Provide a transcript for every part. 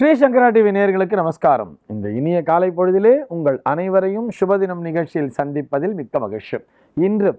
ஸ்ரீ சங்கரா TV நேர்களுக்கு நமஸ்காரம். இந்த இனிய காலை பொழுதிலே உங்கள் அனைவரையும் சுபதினம் நிகழ்ச்சியில் சந்திப்பதில் மிக்க மகிழ்ச்சி. இன்று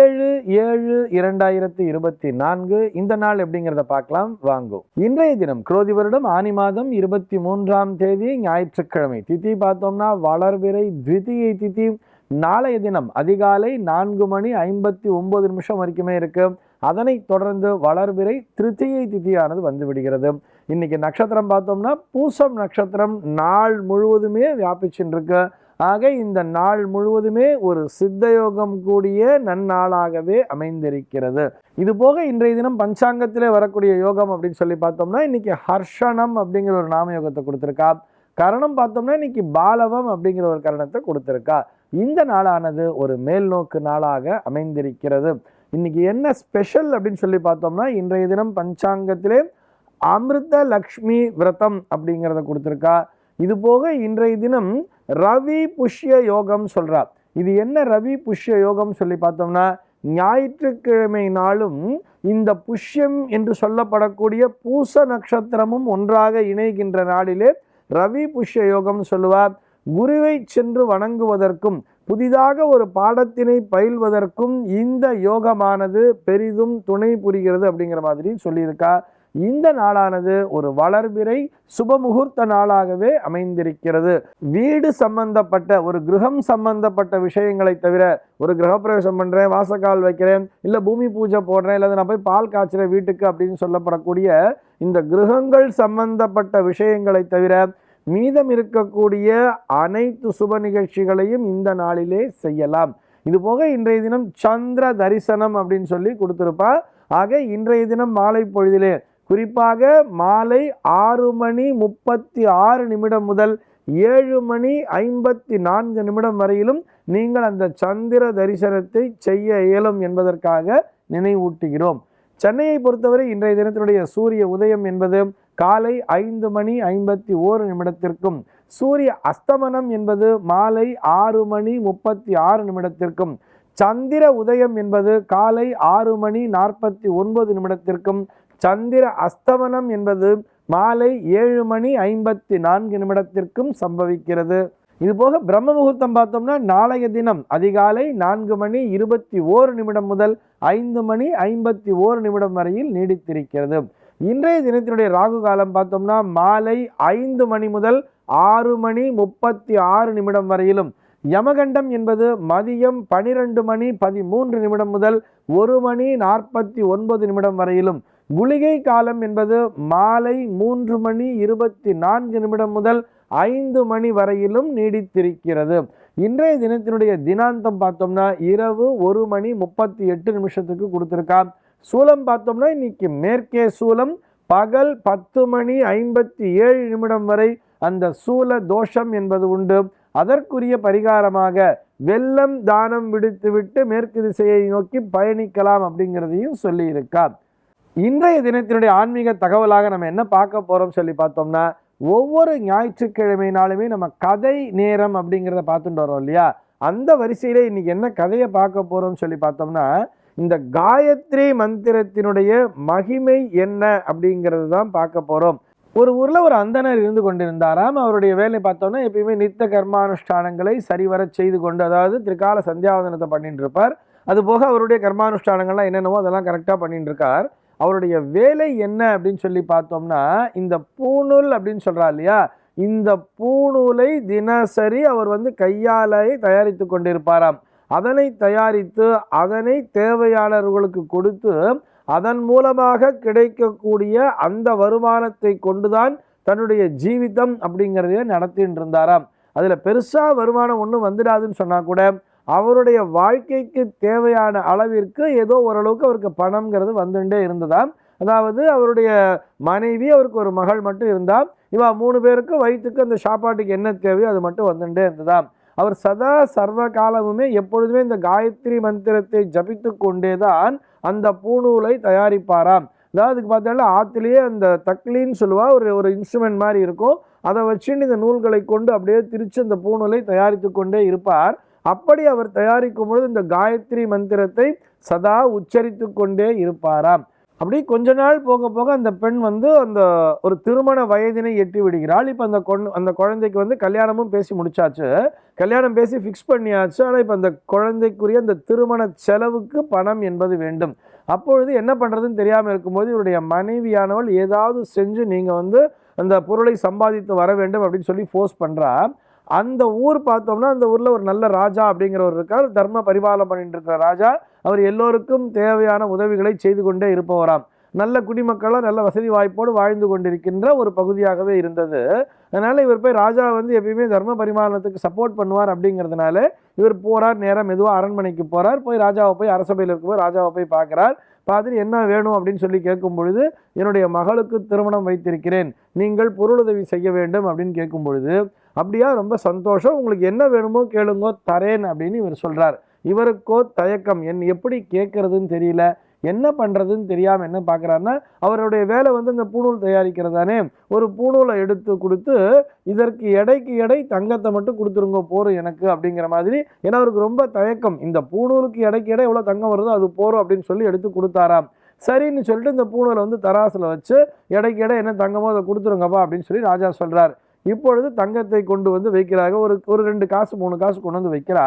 ஏழு ஏழு இரண்டாயிரத்தி இருபத்தி நான்கு இந்த நாள் எப்படிங்கிறத பார்க்கலாம். வாங்கும் இன்றைய தினம் குரோதி வருடம் ஆனி மாதம் இருபத்தி மூன்றாம் தேதி ஞாயிற்றுக்கிழமை. திதி பார்த்தோம்னா வளர்பிறை த்விதியை திதி. நாளைய தினம் அதிகாலை நான்கு மணி ஐம்பத்தி ஒன்பது நிமிஷம் வரைக்குமே இருக்கு. அதனைத் தொடர்ந்து வளர்பிறை திருத்தியை திதியானது வந்து விடுகிறது. இன்றைக்கி நட்சத்திரம் பார்த்தோம்னா பூசம் நட்சத்திரம் நாள் முழுவதுமே வியாபிச்சுட்டு இருக்கு ஆக இந்த நாள் முழுவதுமே ஒரு சித்தயோகம் கூடிய நன்னாளாகவே அமைந்திருக்கிறது. இது போக இன்றைய தினம் பஞ்சாங்கத்திலே வரக்கூடிய யோகம் அப்படின்னு சொல்லி பார்த்தோம்னா இன்னைக்கு ஹர்ஷனம் அப்படிங்கிற ஒரு நாம யோகத்தை கொடுத்துருக்கா. கரணம் பார்த்தோம்னா இன்னைக்கு பாலவம் அப்படிங்கிற ஒரு கரணத்தை கொடுத்துருக்கா. இந்த நாளானது ஒரு மேல்நோக்கு நாளாக அமைந்திருக்கிறது. இன்னைக்கு என்ன ஸ்பெஷல் அப்படின்னு சொல்லி பார்த்தோம்னா இன்றைய தினம் பஞ்சாங்கத்திலே அமிர்த லக்ஷ்மி விரதம் அப்படிங்கிறத கொடுத்துருக்கா. இது போக இன்றைய தினம் ரவி புஷ்ய யோகம் சொல்றா. இது என்ன ரவி புஷ்ய யோகம் சொல்லி பார்த்தோம்னா ஞாயிற்றுக்கிழமை நாளும் இந்த புஷ்யம் என்று சொல்லப்படக்கூடிய பூச நட்சத்திரமும் ஒன்றாக இணைகின்ற நாளிலே ரவி புஷ்ய யோகம் சொல்லுவார் குருவை சென்று வணங்குவதற்கும் புதிதாக ஒரு பாடத்தினை பயில்வதற்கும் இந்த யோகமானது பெரிதும் துணை புரிகிறது அப்படிங்கிற மாதிரி சொல்லியிருக்கா. இந்த நாளானது ஒரு வளர்பிறை சுபமுகூர்த்த நாளாகவே அமைந்திருக்கிறது. வீடு சம்பந்தப்பட்ட ஒரு கிரகம் சம்பந்தப்பட்ட விஷயங்களை தவிர ஒரு கிரகப்பிரவேசம் பண்ணுறேன் வாசக்கால் வைக்கிறேன் இல்லை பூமி பூஜை போடுறேன் இல்லை நான் போய் பால் காய்ச்சுறேன் வீட்டுக்கு அப்படின்னு சொல்லப்படக்கூடிய இந்த கிரகங்கள் சம்பந்தப்பட்ட விஷயங்களை தவிர மீதம் இருக்கக்கூடிய அனைத்து சுப நிகழ்ச்சிகளையும் இந்த நாளிலே செய்யலாம். இது போக இன்றைய தினம் சந்திர தரிசனம் அப்படின்னு சொல்லி கொடுத்துருப்பா. ஆக இன்றைய தினம் மாலை பொழுதிலே குறிப்பாக மாலை ஆறு மணி முப்பத்தி ஆறு நிமிடம் முதல் ஏழு மணி ஐம்பத்தி நான்கு நிமிடம் வரையிலும் நீங்கள் அந்த சந்திர தரிசனத்தை செய்ய இயலும் என்பதற்காக நினைவூட்டுகிறோம். சென்னையை பொறுத்தவரை இன்றைய தினத்தினுடைய சூரிய உதயம் என்பது காலை ஐந்து மணி ஐம்பத்தி ஓரு நிமிடத்திற்கும் சூரிய அஸ்தமனம் என்பது மாலை ஆறு மணி முப்பத்தி ஆறு நிமிடத்திற்கும் சந்திர உதயம் என்பது காலை ஆறு மணி நாற்பத்தி ஒன்பது நிமிடத்திற்கும் சந்திர அஸ்தமனம் என்பது மாலை ஏழு மணி ஐம்பத்தி நான்கு நிமிடத்திற்கும் சம்பவிக்கிறது. இது போக பிரம்ம முகூர்த்தம் பார்த்தோம்னா நாளைய தினம் அதிகாலை நான்கு மணி இருபத்தி ஓரு நிமிடம் முதல் ஐந்து மணி ஐம்பத்தி ஓரு நிமிடம் வரையில் நீடித்திருக்கிறது. இன்றைய தினத்தினுடைய ராகு காலம் பார்த்தோம்னா மாலை ஐந்து மணி முதல் ஆறு மணி முப்பத்தி ஆறு நிமிடம் வரையிலும். யமகண்டம் என்பது மதியம் பனிரெண்டு மணி பதிமூன்று நிமிடம் முதல் ஒரு மணி நாற்பத்தி ஒன்பது நிமிடம் வரையிலும். குளிகை காலம் என்பது மாலை மூன்று மணி இருபத்தி நான்கு நிமிடம் முதல் ஐந்து மணி வரையிலும் நீடித்திருக்கிறது. இன்றைய தினத்தினுடைய தினாந்தம் பார்த்தோம்னா இரவு ஒரு மணி முப்பத்தி எட்டு நிமிஷத்துக்கு கொடுத்துருக்கா சூலம் பார்த்தோம்னா இன்னைக்கு மேற்கே சூலம் பகல் பத்து மணி ஐம்பத்தி ஏழு நிமிடம் வரை அந்த சூல தோஷம் என்பது உண்டு. அதற்குரிய பரிகாரமாக வெள்ளம் தானம் விடுத்துவிட்டு மேற்கு திசையை நோக்கி பயணிக்கலாம் அப்படிங்கிறதையும் சொல்லியிருக்கா இன்றைய தினத்தினுடைய ஆன்மீக தகவலாக நம்ம என்ன பார்க்க போகிறோம்னு சொல்லி பார்த்தோம்னா ஒவ்வொரு ஞாயிற்றுக்கிழமை நாளுமே நம்ம கதை நேரம் அப்படிங்கிறத பார்த்துட்டு வரோம் இல்லையா? அந்த வரிசையில் இன்றைக்கி என்ன கதையை பார்க்க போகிறோம்னு சொல்லி பார்த்தோம்னா இந்த காயத்ரி மந்திரத்தினுடைய மகிமை என்ன அப்படிங்கிறது தான் பார்க்க போகிறோம் ஒரு ஊரில் ஒரு அந்தனர் இருந்து கொண்டிருந்தாராம். அவருடைய வேலை பார்த்தோம்னா எப்பயுமே நித்த கர்மானுஷ்டானங்களை சரிவர செய்து கொண்டு அதாவது திரிகால சந்தியாவதனத்தை பண்ணிட்டு இருப்பார். அது போக அவருடைய கர்மானுஷ்டானங்கள்லாம் என்னென்னவோ அதெல்லாம் கரெக்டாக பண்ணிட்டு இருக்கார். அவருடைய வேலை என்ன அப்படின்னு சொல்லி பார்த்தோம்னா இந்த பூணூல் அப்படின்னு சொல்கிறா இல்லையா? இந்த பூணூலை தினசரி அவர் வந்து கையாலே தயாரித்து கொண்டிருப்பாராம். அதனை தயாரித்து அதனை தேவையாளர்களுக்கு கொடுத்து அதன் மூலமாக கிடைக்கக்கூடிய அந்த வருமானத்தை கொண்டுதான் தன்னுடைய ஜீவிதம் அப்படிங்கிறதையே நடத்திட்டு இருந்தாராம் அதில் பெருசாக வருமானம் ஒன்றும் வந்துடாதுன்னு சொன்னால் கூட அவருடைய வாழ்க்கைக்கு தேவையான அளவிற்கு ஏதோ ஓரளவுக்கு அவருக்கு பணம்ங்கிறது வந்துட்டே இருந்ததாம். அதாவது அவருடைய மனைவி அவருக்கு ஒரு மகள் மட்டும் இருந்தால் இவா மூணு பேருக்கு வயிற்றுக்கு அந்த சாப்பாட்டுக்கு என்ன தேவையோ அது மட்டும் வந்துட்டே இருந்ததாம். அவர் சதா சர்வ காலமுமே எப்பொழுதுமே இந்த காயத்ரி மந்திரத்தை ஜபித்து கொண்டே தான் அந்த பூணூலை தயாரிப்பாராம். அதாவது அதுக்கு பார்த்தாலும் ஆற்றுலேயே அந்த தக்லின்னு சொல்லுவா ஒரு ஒரு இன்ஸ்ட்ருமெண்ட் மாதிரி இருக்கும். அதை வச்சுன்னு இந்த நூல்களை கொண்டு அப்படியே திரிச்சு அந்த பூணூலை தயாரித்து கொண்டே இருப்பார். அப்படி அவர் தயாரிக்கும் பொழுது இந்த காயத்ரி மந்திரத்தை சதா உச்சரித்து கொண்டே இருப்பாராம். அப்படி கொஞ்ச நாள் போக போக அந்த பெண் வந்து அந்த ஒரு திருமண வயதினை எட்டி விடுகிறாள். இப்போ அந்த கொண் அந்த குழந்தைக்கு வந்து கல்யாணமும் பேசி முடிச்சாச்சு. கல்யாணம் பேசி ஃபிக்ஸ் பண்ணியாச்சு. ஆனால் இப்போ அந்த குழந்தைக்குரிய அந்த திருமண செலவுக்கு பணம் என்பது வேண்டும். அப்பொழுது என்ன பண்ணுறதுன்னு தெரியாமல் இருக்கும்போது இவருடைய மனைவியானவள் ஏதாவது செஞ்சு நீங்கள் வந்து அந்த பொருளை சம்பாதித்து வர வேண்டும் அப்படின்னு சொல்லி ஃபோர்ஸ் பண்ணுறா அந்த ஊர் பார்த்தோம்னா அந்த ஊரில் ஒரு நல்ல ராஜா அப்படிங்கிறவர் இருக்கார். தர்ம பரிபாலனம் பண்ணிட்டு இருக்கிற ராஜா. அவர் எல்லோருக்கும் தேவையான உதவிகளை செய்து கொண்டே இருப்பவராம். நல்ல குடிமக்களாக நல்ல வசதி வாய்ப்போடு வாழ்ந்து கொண்டிருக்கின்ற ஒரு பகுதியாகவே இருந்தது. அதனால் இவர் போய் ராஜா வந்து எப்பயுமே தர்ம பரிமாணத்துக்கு சப்போர்ட் பண்ணுவார் அப்படிங்கிறதுனால இவர் போகிறார் நேராக மெதுவாக அரண்மனைக்கு போகிறார் போய் ராஜாவை போய் அரசபையில் இருக்கும்போது ராஜாவை போய் பார்க்குறார். பார்த்துட்டு என்ன வேணும் அப்படின்னு சொல்லி கேட்கும் பொழுது என்னுடைய மகளுக்கு திருமணம் வைத்திருக்கிறேன். நீங்கள் பொருளுதவி செய்ய வேண்டும் அப்படின்னு கேட்கும் பொழுது அப்படியா? ரொம்ப சந்தோஷம். உங்களுக்கு என்ன வேணுமோ கேளுங்கோ தரேன் அப்படின்னு இவர் சொல்கிறார் இவருக்கோ தயக்கம். என் எப்படி கேட்குறதுன்னு தெரியல. என்ன பண்ணுறதுன்னு தெரியாமல் என்ன பார்க்குறாருன்னா அவருடைய வேலை வந்து இந்த பூணூல் தயாரிக்கிறதானே ஒரு பூணூலை எடுத்து கொடுத்து இதற்கு எடைக்கு எடை தங்கத்தை மட்டும் கொடுத்துருங்க போரும் எனக்கு அப்படிங்கிற மாதிரி. ஏன்னா அவருக்கு ரொம்ப தயக்கம். இந்த பூணூலுக்கு எடைக்கு எடை எவ்வளோ தங்கம் வருதோ அது போரும் அப்படின்னு சொல்லி எடுத்து கொடுத்தாராம். சரின்னு சொல்லிட்டு இந்த பூணூலை வந்து தராசில் வச்சு எடைக்கு எடை என்ன தங்கமோ அதை கொடுத்துருங்கப்பா அப்படின்னு சொல்லி ராஜா சொல்கிறார் இப்பொழுது தங்கத்தை கொண்டு வந்து வைக்கிறாங்க. ஒரு ஒரு ரெண்டு காசு மூணு காசு கொண்டு வந்து வைக்கிறா.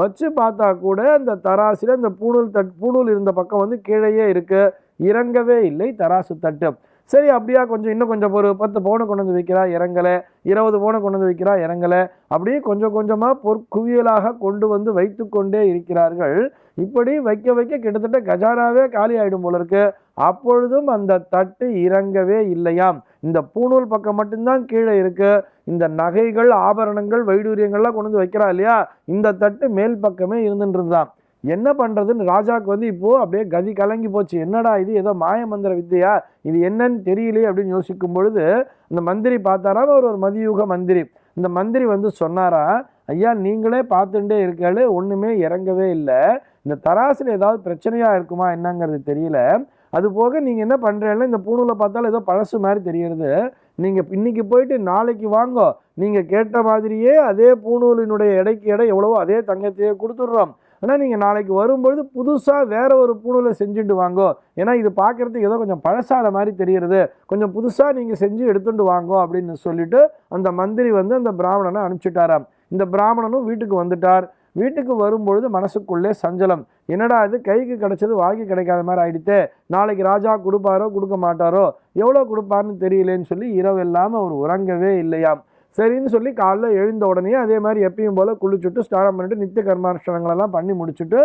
வச்சு பார்த்தா கூட அந்த தராசில் இந்த பூணூல் தட் பூணூல் இருந்த பக்கம் வந்து கீழேயே இருக்குது இறங்கவே இல்லை தராசு தட்டு. சரி அப்படியா கொஞ்சம் இன்னும் கொஞ்சம் ஒரு பத்து பவுனை கொண்டு வந்து வைக்கிறா இறங்கலை. இருபது பவுனை கொண்டு வந்து வைக்கிறா இறங்கலை. அப்படியே கொஞ்சம் கொஞ்சமாக பொற்குவியலாக கொண்டு வந்து வைத்து கொண்டே இருக்கிறார்கள். இப்படி வைக்க வைக்க கிட்டத்தட்ட கஜானாவே காலி ஆகிடும் போல இருக்கு. அப்பொழுதும் அந்த தட்டு இறங்கவே இல்லையாம். இந்த பூணூல் பக்கம் மட்டும்தான் கீழே இருக்கு. இந்த நகைகள் ஆபரணங்கள் வைடூரியங்கள்லாம் கொண்டு வந்து வைக்கிறா இல்லையா? இந்த தட்டு மேல் பக்கமே இருந்துட்டு இருந்தான் என்ன பண்ணுறதுன்னு ராஜாவுக்கு வந்து இப்போது அப்படியே கதி கலங்கி போச்சு. என்னடா இது? ஏதோ மாயமந்திர வித்தையா? இது என்னன்னு தெரியலையே அப்படின்னு யோசிக்கும் பொழுது அந்த மந்திரி பார்த்தாரா அவர் ஒரு மதியுக மந்திரி. இந்த மந்திரி வந்து சொன்னாரா? ஐயா நீங்களே பார்த்துட்டே இருக்காளு ஒன்றுமே இறங்கவே இல்லை. இந்த தராசில் ஏதாவது பிரச்சனையாக இருக்குமா என்னங்கிறது தெரியல. அது போக நீங்கள் என்ன பண்ணுறீங்கன்னா இந்த பூணூலை பார்த்தாலும் ஏதோ பழசு மாதிரி தெரிகிறது. நீங்கள் இன்னைக்கு போயிட்டு நாளைக்கு வாங்கோ. நீங்கள் கேட்ட மாதிரியே அதே பூணூலினுடைய எடைக்கு எடை எவ்வளவோ அதே தங்கத்தையே கொடுத்துட்றோம். ஆனால் நீங்கள் நாளைக்கு வரும்பொழுது புதுசாக வேறு ஒரு பூணில் செஞ்சுட்டு வாங்கோ. ஏன்னா இது பார்க்குறதுக்கு ஏதோ கொஞ்சம் பழசாத மாதிரி தெரிகிறது கொஞ்சம் புதுசாக நீங்கள் செஞ்சு எடுத்துகிட்டு வாங்கோ அப்படின்னு சொல்லிட்டு அந்த மந்திரி வந்து அந்த பிராமணனை அனுப்பிச்சிட்டாராம். இந்த பிராமணனும் வீட்டுக்கு வந்துட்டார். வீட்டுக்கு வரும்பொழுது மனசுக்குள்ளே சஞ்சலம். என்னடா இது கைக்கு கிடைச்சது வாங்கி கிடைக்காத மாதிரி ஆயிடுத்தே. நாளைக்கு ராஜா கொடுப்பாரோ கொடுக்க மாட்டாரோ? எவ்வளோ கொடுப்பாருன்னு தெரியலேன்னு சொல்லி இரவு இல்லாமல் அவர் உறங்கவே இல்லையாம். சரின்னு சொல்லி காலைல எழுந்த உடனே அதே மாதிரி எப்பயும் போல் குளிச்சுட்டு ஸ்நானம் பண்ணிட்டு நித்திய கர்மானுஷ்டானங்களெல்லாம் பண்ணி முடிச்சுட்டு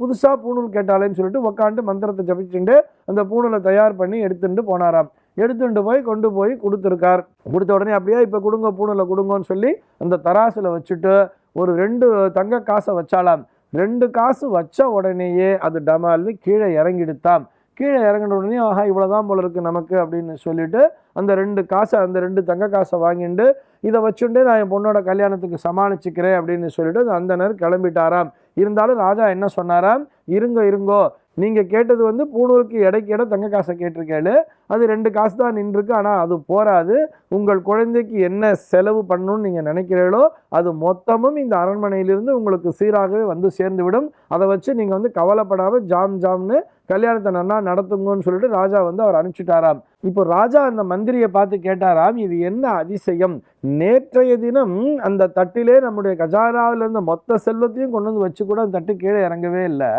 புதுசாக பூணூல் கேட்டாலேன்னு சொல்லிட்டு உக்காண்டு மந்திரத்தை ஜபிச்சுட்டு அந்த பூணூலை தயார் பண்ணி எடுத்துட்டு போனாராம். எடுத்துட்டு போய் கொண்டு போய் கொடுத்துருக்கார். கொடுத்த உடனே அப்படியே இப்போ கொடுங்க பூணூலை கொடுங்கன்னு சொல்லி அந்த தராசில் வச்சுட்டு ஒரு ரெண்டு தங்க காசை வச்சாலாம் ரெண்டு காசு வச்ச உடனேயே அது டமால்னு கீழே இறங்கிடுத்தாம். கீழே இறங்கின உடனே ஆஹா இவ்வளோதான் போல இருக்குது நமக்கு அப்படின்னு சொல்லிட்டு அந்த ரெண்டு காசை அந்த ரெண்டு தங்க காசை வாங்கிட்டு இதை வச்சுட்டு நான் என் பொண்ணோட கல்யாணத்துக்கு சமாளிச்சுக்கிறேன் அப்படின்னு சொல்லிட்டு அந்த அந்தனர் கிளம்பிட்டாராம். இருந்தாலும் ராஜா என்ன சொன்னாராம்? இருங்க இருங்கோ நீங்கள் கேட்டது வந்து பூணூருக்கு இடைக்கு இடம் தங்க காசை கேட்டிருக்கேளு அது ரெண்டு காசு தான் நின்றுருக்கு ஆனால் அது போராது உங்கள் குழந்தைக்கு என்ன செலவு பண்ணணும்னு நீங்கள் நினைக்கிறீங்களோ அது மொத்தமும் இந்த அரண்மனையிலிருந்து உங்களுக்கு சீராகவே வந்து சேர்ந்து விடும் அதை வச்சு நீங்கள் வந்து கவலைப்படாமல் ஜாம் ஜாம்னு கல்யாணத்தை நன்னா நடத்துங்கன்னு சொல்லிட்டு ராஜா வந்து அவர் அனுப்பிச்சிட்டாராம். இப்போ ராஜா அந்த மந்திரியை பார்த்து கேட்டாராம் இது என்ன அதிசயம்? நேற்றைய தினம் அந்த தட்டிலே நம்முடைய கஜாராவிலிருந்து மொத்த செல்வத்தையும் கொண்டு வந்து வச்சு கூட அந்த தட்டு கீழே இறங்கவே இல்லை.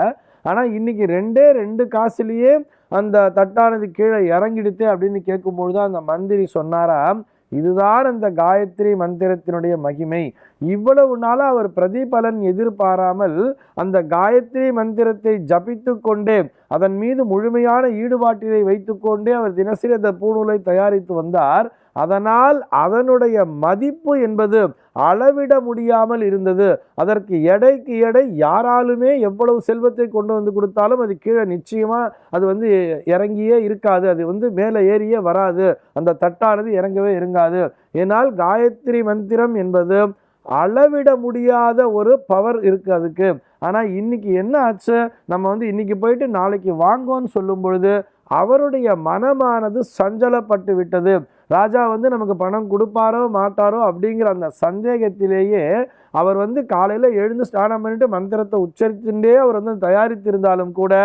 ஆனால் இன்னைக்கு ரெண்டே ரெண்டு காசுலேயே அந்த தட்டானது கீழே இறங்கிடுத்து அப்படின்னு கேட்கும்பொழுது அந்த மந்திரி சொன்னாரா இதுதான் அந்த காயத்ரி மந்திரத்தினுடைய மகிமை. இவ்வளவு நாளாக அவர் பிரதிபலன் எதிர்பாராமல் அந்த காயத்ரி மந்திரத்தை ஜபித்து கொண்டே அதன் மீது முழுமையான ஈடுபாட்டினை வைத்துக்கொண்டே அவர் தினசரி அந்த பூணூலை தயாரித்து வந்தார். அதனால் அதனுடைய மதிப்பு என்பது அளவிட முடியாமல் இருந்தது. அதற்கு எடைக்கு எடை யாராலுமே எவ்வளவு செல்வத்தை கொண்டு வந்து கொடுத்தாலும் அது கீழே நிச்சயமாக அது வந்து இறங்கியே இருக்காது. அது வந்து மேலே ஏறியே வராது. அந்த தட்டானது இறங்கவே இறங்காது ஏனால் காயத்ரி மந்திரம் என்பது அளவிட முடியாத ஒரு பவர் இருக்குது அதுக்கு. ஆனால் இன்னைக்கு என்ன ஆச்சு? நம்ம வந்து இன்னைக்கு போயிட்டு நாளைக்கு வாங்கோன்னு சொல்லும் பொழுது அவருடைய மனமானது சஞ்சலப்பட்டு விட்டது. ராஜா வந்து நமக்கு பணம் கொடுப்பாரோ மாட்டாரோ அப்படிங்கிற அந்த சந்தேகத்திலேயே அவர் வந்து காலையில் எழுந்து ஸ்நானம் பண்ணிட்டு மந்திரத்தை உச்சரித்துட்டே அவர் வந்து தயாரித்திருந்தாலும் கூட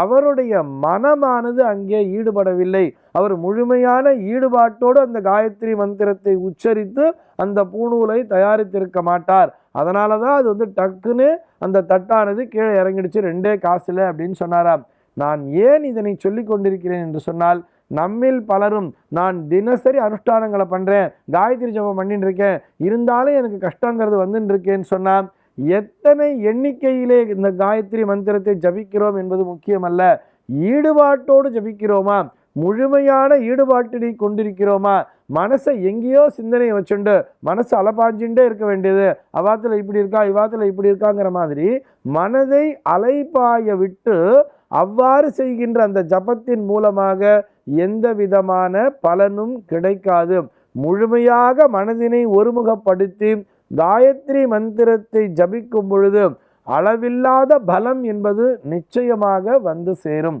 அவருடைய மனமானது அங்கே ஈடுபடவில்லை. அவர் முழுமையான ஈடுபாட்டோடு அந்த காயத்ரி மந்திரத்தை உச்சரித்து அந்த பூணூலை தயாரித்திருக்க மாட்டார். அதனால தான் அது வந்து டக்குன்னு அந்த தட்டானது கீழே இறங்கிடுச்சு ரெண்டே காசில் அப்படின்னு சொன்னாராம். நான் ஏன் இதனை சொல்லி கொண்டிருக்கிறேன் என்று சொன்னால் நம்மில் பலரும் நான் தினசரி அனுஷ்டானங்களை பண்ணுறேன் காயத்ரி ஜபம் பண்ணிட்டு இருக்கேன் இருந்தாலும் எனக்கு கஷ்டங்கிறது வந்துட்டு இருக்கேன்னு சொன்னால் எத்தனை எண்ணிக்கையிலே இந்த காயத்ரி மந்திரத்தை ஜபிக்கிறோம் என்பது முக்கியமல்ல. ஈடுபாட்டோடு ஜபிக்கிறோமா? முழுமையான ஈடுபாட்டினை கொண்டிருக்கிறோமா? மனசை எங்கேயோ சிந்தனையை வச்சுண்டு மனசு அலப்பாஞ்சுட்டே இருக்க வேண்டியது. அவாத்தில் இப்படி இருக்கா இவாத்தில் இப்படி இருக்காங்கிற மாதிரி மனதை அலைப்பாய விட்டு அவ்வாறு செய்கின்ற அந்த ஜபத்தின் மூலமாக எந்த விதமான பலனும் கிடைக்காது. முழுமையாக மனதினை ஒருமுகப்படுத்தி காயத்ரி மந்திரத்தை ஜபிக்கும் பொழுது அளவில்லாத பலம் என்பது நிச்சயமாக வந்து சேரும்.